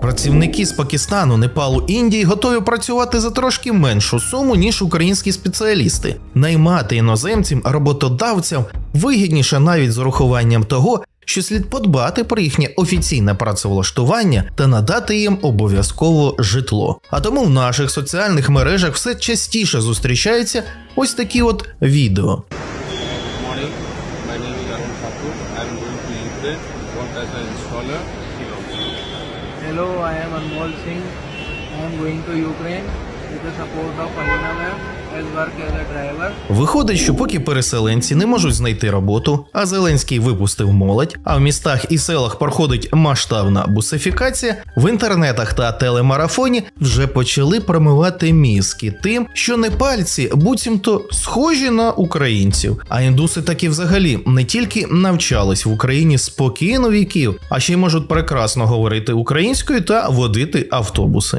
Працівники з Пакистану, Непалу, Індії готові працювати за трошки меншу суму, ніж українські спеціалісти. Наймати іноземцям роботодавцям вигідніше навіть з урахуванням того, що слід подбати про їхнє офіційне працевлаштування та надати їм обов'язково житло. А тому в наших соціальних мережах все частіше зустрічаються ось такі от відео. morning. Hello, I am Anmol Singh. I am going to Ukraine with the support of Alina ma'am Виходить, що поки переселенці не можуть знайти роботу, а Зеленський випустив молодь, а в містах і селах проходить масштабна бусифікація, в інтернетах та телемарафоні вже почали промивати мізки тим, що непальці буцімто схожі на українців. А індуси таки взагалі не тільки навчались в Україні спокійно віків, а ще й можуть прекрасно говорити українською та водити автобуси.